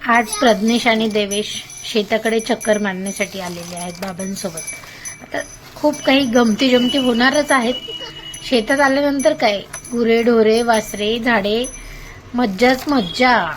आज प्रज्ञेश आणि देवेश शेताकडे चक्कर मारण्यासाठी आलेले आहेत बाबांसोबत. आता खूप काही गमती जमती होणारच आहेत. शेतात आल्यानंतर काय? गुरे ढोरे वासरे झाडे मज्जाच मज्जा.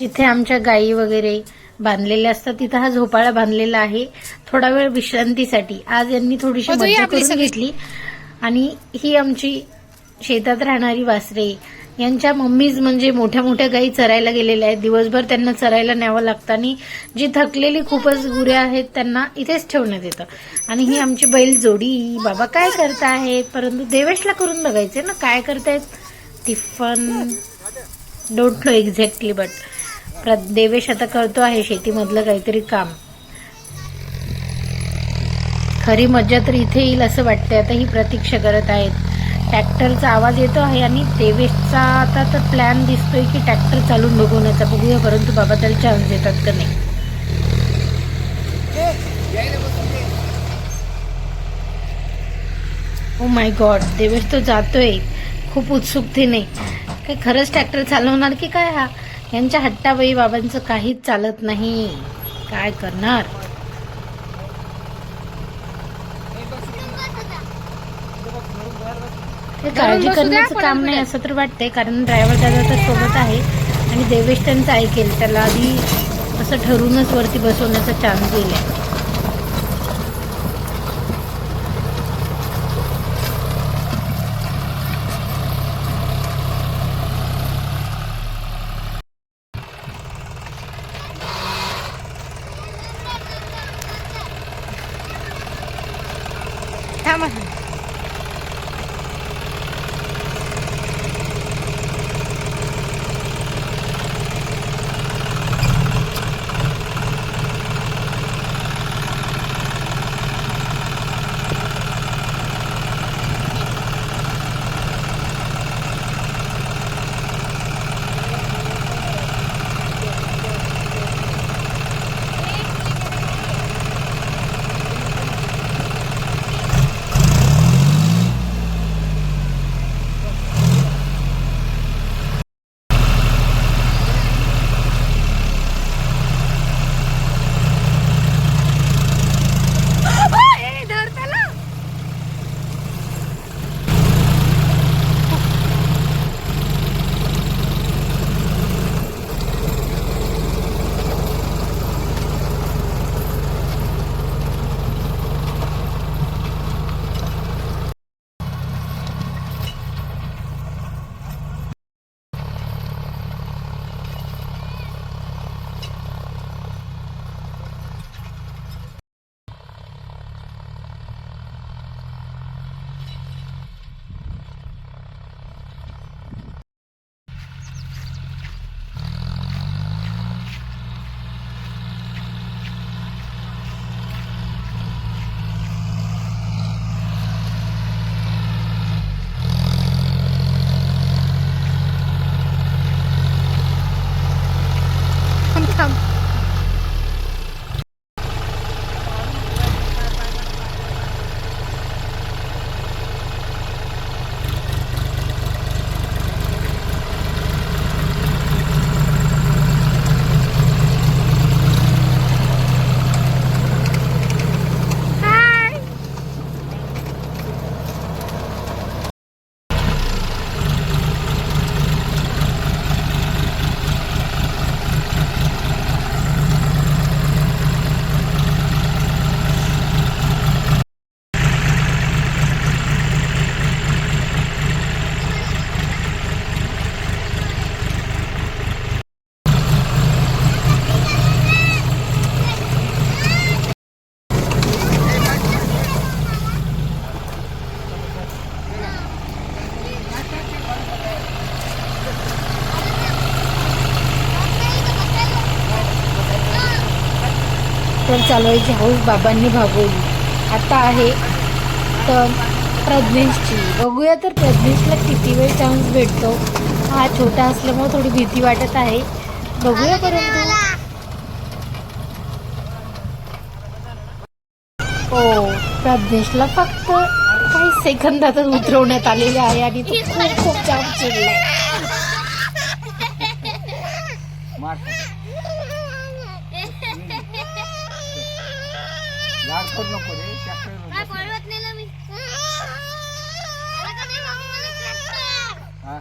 जिथे आमच्या गायी वगैरे बांधलेल्या असतात. तिथं हा झोपाळा बांधलेला आहे. थोडा वेळ विश्रांतीसाठी. आज यांनी थोडीशी आपली करून घेतली. आणि ही आमची शेतात राहणारी वासरे. यांच्या मम्मीज म्हणजे मोठ्या मोठ्या गायी चरायला गेलेल्या आहेत. दिवसभर त्यांना चरायला न्यावं लागतं. आणि जी थकलेली खूपच गुऱ्या आहेत त्यांना इथेच ठेवण्यात येतं. आणि ही आमची बैल जोडी. बाबा काय करतायत परंतु देवेशला करून बघायचे ना. काय करतायत tiffin. Don't know exactly but प्र देवेश आता करतो आहे शेतीमधलं काहीतरी काम. खरी मज्जा तर इथे येईल असं वाटतंय. आता ही प्रतीक्षा करत आहेत. ट्रॅक्टरचा आवाज येतो आहे आणि देवेशचा आता तर प्लॅन दिसतोय की ट्रॅक्टर चालून बघवण्याचा बघूया परंतु बाबा त्याला चान्स देतात का नाही? ओ माय गॉड देवेश तो जातोय. खूप उत्सुकतेने. काय खरंच ट्रॅक्टर चालवणार की काय हा? यांच्या हट्टाबाई बाबांचं काहीच चालत नाही. काय करणार? हे काळजी करण्याचं काम नाही असं तर वाटतंय कारण ड्रायव्हर दादा तर सोबत आहे आणि देवेश त्यांचं ऐकेल त्याला आधी असं ठरूनच वरती बसवण्याचा चान्स दिलाय 他们 तर चालवायची हौस बाबांनी भागवली. आता आहे तर प्रज्ञेशची. बघूया तर प्रज्ञेशला किती वेळ चान्स भेटतो. हा छोटा असल्यामुळे थोडी भीती वाटत आहे. बघूया परंतु. हो प्रज्ञेशला फक्त काही सेकंदातच उतरवण्यात आलेले आहे आणि तो खूप खूप जाम चिडलाय. झाड पण नको रे काय ट्रॅक्टर बोलवत नाही ना मी? मला का नाही मागू मला ट्रॅक्टर हा?